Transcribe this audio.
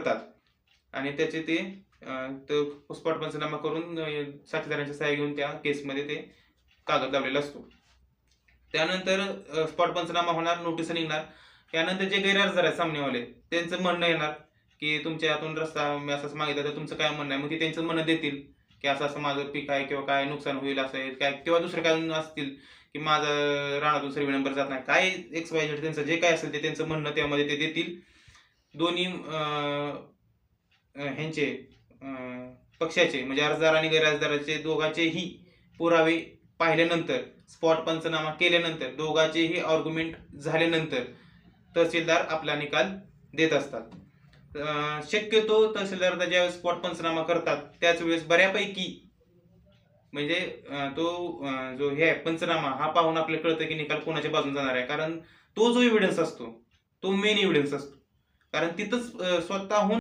करतात. आणि त्याचे ते अं, स्पॉट पंचनामा करून अं, सहाय्या सहाय्य घेऊन त्या केसमध्ये ते कागद लावलेला असतो. त्यानंतर स्पॉट पंचनामा होणार नोटीस निघणार. त्यानंतर जे गैरहजर आहेत सामनेवाले त्यांचं म्हणणं येणार की तुमच्या हातून रस्ता मी असं मागितलं तर तुमचं काय म्हणणं आहे? मग ते त्यांचं म्हणणं देतील की असं असं माझं पीक आहे किंवा काय नुकसान होईल असं आहे. काय किंवा दुसरे काय असतील की माझं राणातून सर्वे नंबर जात नाही. काय एक्स वाय झेड त्यांचं जे काय असेल ते त्यांचं म्हणणं त्यामध्ये ते देतील. दोन्ही ह्यांचे पक्षाचे म्हणजे अर्जदार आणि गैरअर्जदाराचे दोघांचेही पुरावे पाहिल्यानंतर स्पॉट पंचनामा केल्यानंतर दोघांचेही आर्ग्युमेंट झाल्यानंतर तहसीलदार आपला निकाल देत असतात. शक्यतो तहसीलदार ज्यावेळेस स्पॉट पंचनामा करतात त्याच वेळेस बऱ्यापैकी म्हणजे तो जो हे आहे पंचनामा हा पाहून आपल्याला कळतं की निकाल कोणाच्या बाजून जाणार आहे. कारण तो जो एव्हिडन्स असतो तो मेन एव्हिडन्स असतो. कारण तिथंच अं, स्वतःहून